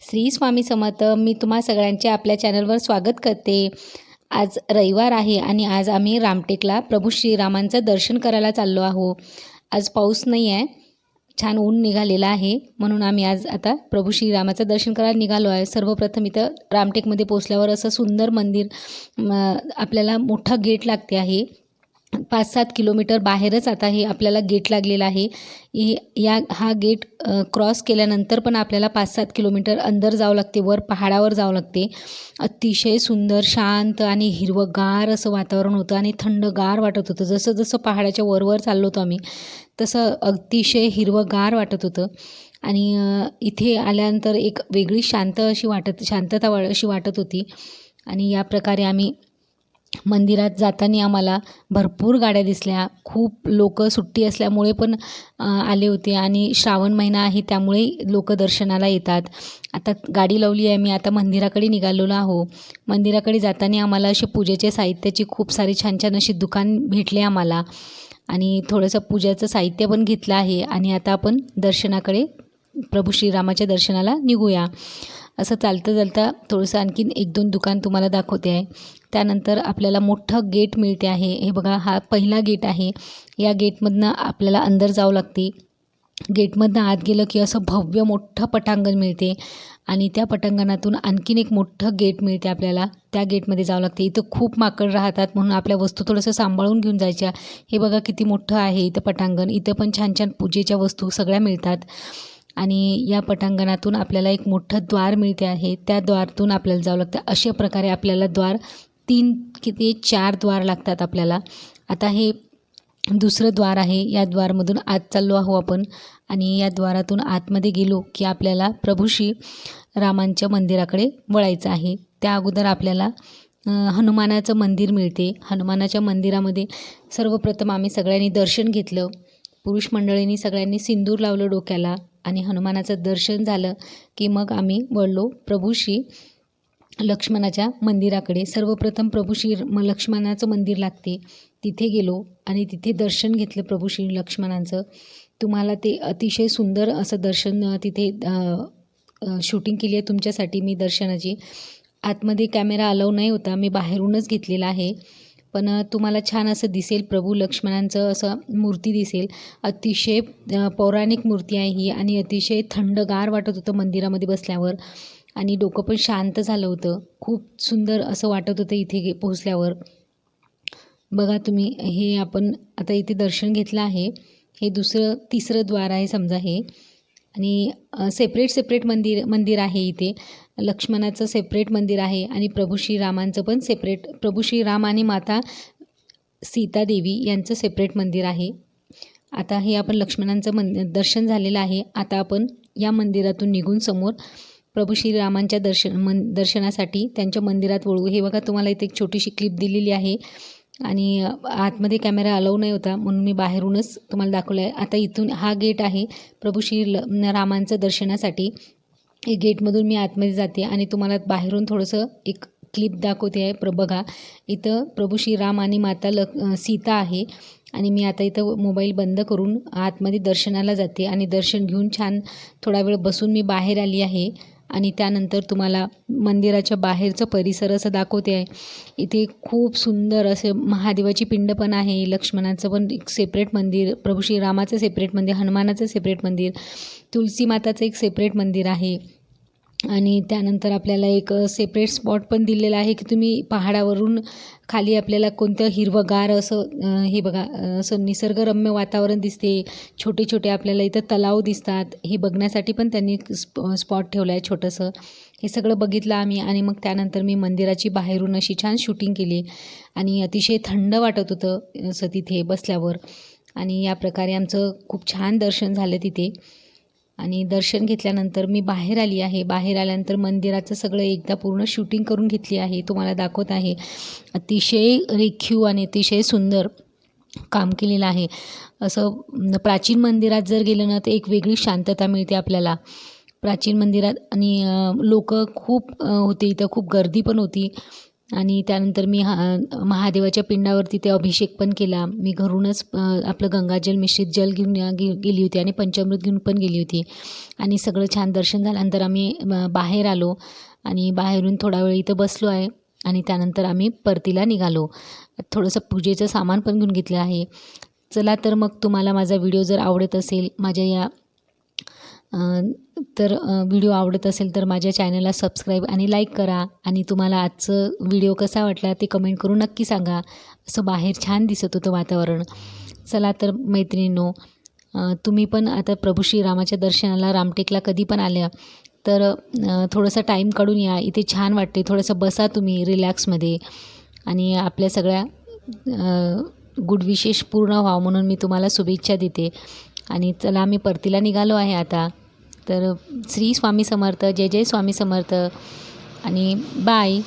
श्री स्वामी समर्थ मी तुम्हा सगळ्यांचे आपल्या चॅनलवर स्वागत करते. आज रविवार आहे आणि आज आम्ही रामटेकला प्रभू श्रीरामांचं दर्शन करायला चाललो आहो. आज पाऊस नाही आहे छान ऊन निघालेलं आहे म्हणून आम्ही आज आता प्रभू श्रीरामाचं दर्शन करायला निघालो आहे. सर्वप्रथम इथं रामटेकमध्ये पोचल्यावर असं सुंदर मंदिर आपल्याला मोठा गेट लागते आहे. पाच सात किलोमीटर बाहेरच आता हे आपल्याला गेट लागलेला आहे. या हा गेट क्रॉस केल्यानंतर पण आपल्याला पाच सात किलोमीटर अंदर जावं लागते वर पहाडावर जावं लागते. अतिशय सुंदर शांत आणि हिरवंगार असं वातावरण होतं आणि थंडगार वाटत होतं. जसं जसं पहाडाच्या वरवर चाललो होतो आम्ही तसं अतिशय हिरवंगार वाटत होतं. आणि इथे आल्यानंतर एक वेगळी शांत अशी वाटत शांतता वा अशी वाटत होती. आणि या प्रकारे आम्ही मंदिरात जाताना आम्हाला भरपूर गाड्या दिसल्या. खूप लोक सुट्टी असल्यामुळे पण आले होते आणि श्रावण महिना आहे त्यामुळे लोक दर्शनाला येतात. आता गाडी लावली आहे मी आता मंदिराकडे निघालेलो आहो मंदिराकडे जाताना आम्हाला असे पूजेचे साहित्याची खूप सारी छान छान अशी दुकान भेटले आम्हाला. आणि थोडंसं पूजाचं साहित्य पण घेतलं आहे आणि आता आपण दर्शनाकडे प्रभू श्रीरामाच्या दर्शनाला निघूया. असं चालता चालता थोडंसं आणखीन एक दोन दुकान तुम्हाला दाखवते आहे. त्यानंतर आपल्याला मोठं गेट मिळते आहे. हे बघा हा पहिला गेट आहे. या गेटमधनं आपल्याला अंदर जावं लागते. गेटमधनं आत गेलं की असं भव्य मोठं पटांगण मिळते. आणि त्या पटांगणातून आणखीन एक मोठं गेट मिळते आपल्याला. त्या गेटमध्ये जावं लागते. इथं खूप माकड राहतात म्हणून आपल्या वस्तू थोडंसं सांभाळून घेऊन जायच्या. हे बघा किती मोठं आहे इथं पटांगण. इथं पण छान छान पूजेच्या वस्तू सगळ्या मिळतात. आणि या पटांगणातून आपल्याला एक मोठं द्वार मिळते आहे. त्या द्वारातून आपल्याला जावं लागतं. अशा प्रकारे आपल्याला द्वार तीन किती चार द्वार लागतात आपल्याला. आता हे दुसरं द्वार आहे. या द्वारमधून आत चाललो आहो आपण. आणि या द्वारातून आतमध्ये गेलो की आपल्याला प्रभू श्री रामांच्या मंदिराकडे वळायचं आहे. त्या अगोदर आपल्याला हनुमानाचं मंदिर मिळते. हनुमानाच्या मंदिरामध्ये सर्वप्रथम आम्ही सगळ्यांनी दर्शन घेतलं. पुरुष मंडळींनी सगळ्यांनी सिंदूर लावलं डोक्याला. आणि हनुमानाचं दर्शन झालं की मग आम्ही वळलो प्रभू श्री लक्ष्मणाच्या मंदिराकडे. सर्वप्रथम प्रभू श्री म लक्ष्मणाचं मंदिर लागते. तिथे गेलो आणि तिथे दर्शन घेतलं प्रभू श्री लक्ष्मणांचं. तुम्हाला ते अतिशय सुंदर असं दर्शन तिथे शूटिंग केली आहे तुमच्यासाठी मी दर्शनाची. आतमध्ये कॅमेरा अलाव नाही होता मी बाहेरूनच घेतलेला आहे. पण तुम्हाला छान असं दिसेल प्रभू लक्ष्मणांचं असं मूर्ती दिसेल. अतिशय पौराणिक मूर्ती आहे ही आणि अतिशय थंडगार वाटत होतं मंदिरामध्ये बसल्यावर आणि डोकं पण शांत झालं होतं. खूप सुंदर असं वाटत होतं इथे गे पोहोचल्यावर. बघा तुम्ही हे आपण आता इथे दर्शन घेतलं आहे. हे दुसरं तिसरं द्वार आहे समजा हे. आणि सेपरेट सेपरेट मंदिर मंदिर आहे इथे. लक्ष्मणाचं सेपरेट मंदिर आहे आणि प्रभू श्रीरामांचं पण सेपरेट प्रभू श्रीराम आणि माता सीतादेवी यांचं सेपरेट मंदिर आहे. आता हे आपण लक्ष्मणांचं मन दर्शन झालेलं आहे. आता आपण या मंदिरातून निघून समोर प्रभू श्रीरामांच्या दर्शन मन दर्शनासाठी त्यांच्या मंदिरात वळू. हे बघा तुम्हाला इथे एक छोटीशी क्लिप दिलेली आहे. आणि आतमध्ये कॅमेरा अलाव नाही होता म्हणून मी बाहेरूनच तुम्हाला दाखवलं आहे आता इथून हा गेट आहे प्रभू श्री ल रामांचं दर्शनासाठी. हे गेटमधून मी आतमध्ये जाते आणि तुम्हाला बाहेरून थोडंसं एक क्लिप दाखवते आहे. प्र बघा. इथं प्रभू श्रीराम आणि माता लक सीता आहे आणि मी आता इथं मोबाईल बंद करून आतमध्ये दर्शनाला जाते आणि दर्शन घेऊन छान थोडा वेळ बसून मी बाहेर आली आहे. आणि त्यानंतर तुम्हाला मंदिराच्या बाहेरचं परिसर असं दाखवते आहे. इथे खूप सुंदर असे महादेवाची पिंड पण आहे. लक्ष्मणाचं पण एक सेपरेट मंदिर प्रभू श्रीरामाचं सेपरेट मंदिर हनुमानाचं सेपरेट मंदिर तुलसी माताचं एक सेपरेट मंदिर आहे. आणि त्यानंतर आपल्याला एक सेपरेट स्पॉट पण दिलेला आहे की तुम्ही पहाडावरून खाली आपल्याला कोणतं हिरवंगार असं हे बघा असं निसर्गरम्य वातावरण दिसते. छोटे छोटे आपल्याला इथं तलाव दिसतात. हे बघण्यासाठी पण त्यांनी स्प स्पॉट ठेवलं आहे छोटंसं. हे सगळं बघितलं आम्ही आणि मग त्यानंतर मी मंदिराची बाहेरून अशी छान शूटिंग केली आणि अतिशय थंड वाटत होतं असं तिथे बसल्यावर. आणि या प्रकारे आमचं खूप छान दर्शन झालं तिथे. आणि दर्शन घेतल्यानंतर मी बाहेर आली आहे. बाहेर आल्यानंतर मंदिराचं सगळं एकदा पूर्ण शूटिंग करून घेतली आहे. तुम्हाला दाखवत आहे. अतिशय रेखीव आणि अतिशय सुंदर काम केलेलं आहे. असं प्राचीन मंदिरात जर गेलं ना तर एक वेगळी शांतता मिळते आपल्याला. प्राचीन मंदिरात आणि लोक खूप होते. इथं खूप गर्दी पण होती. आणि त्यानंतर मी हा महादेवाच्या पिंडावर तिथे अभिषेक पण केला. मी घरूनच आपलं गंगाजल मिश्रित जल घेऊन गे गेली होती आणि पंचामृत घेऊन पण गेली होती. आणि सगळं छान दर्शन झाल्यानंतर आम्ही बाहेर आलो आणि बाहेरून थोडा वेळ इथं बसलो आहे आणि त्यानंतर आम्ही परतीला निघालो. थोडंसं पूजेचं सामान पण घेऊन घेतलं आहे. चला तर मग तुम्हाला माझा व्हिडिओ जर आवडत असेल माझ्या या तर व्हिडिओ आवडत असेल तर माझ्या चॅनलला सबस्क्राईब आणि लाईक करा. आणि तुम्हाला आजचं व्हिडिओ कसा वाटला ते कमेंट करून नक्की सांगा. असं बाहेर छान दिसत होतं वातावरण. चला तर मैत्रिणींनो तुम्ही पण आता प्रभू श्रीरामाच्या दर्शनाला रामटेकला कधी पण आल्या तर थोडंसं टाईम काढून या. इथे छान वाटते थोडंसं बसा तुम्ही रिलॅक्समध्ये आणि आपल्या सगळ्या गुड विशेष पूर्ण व्हावं म्हणून मी तुम्हाला शुभेच्छा देते. आणि चला आम्ही परतीला निघालो आहे आता. तर श्री स्वामी समर्थ जय जय स्वामी समर्थ आणि बाय.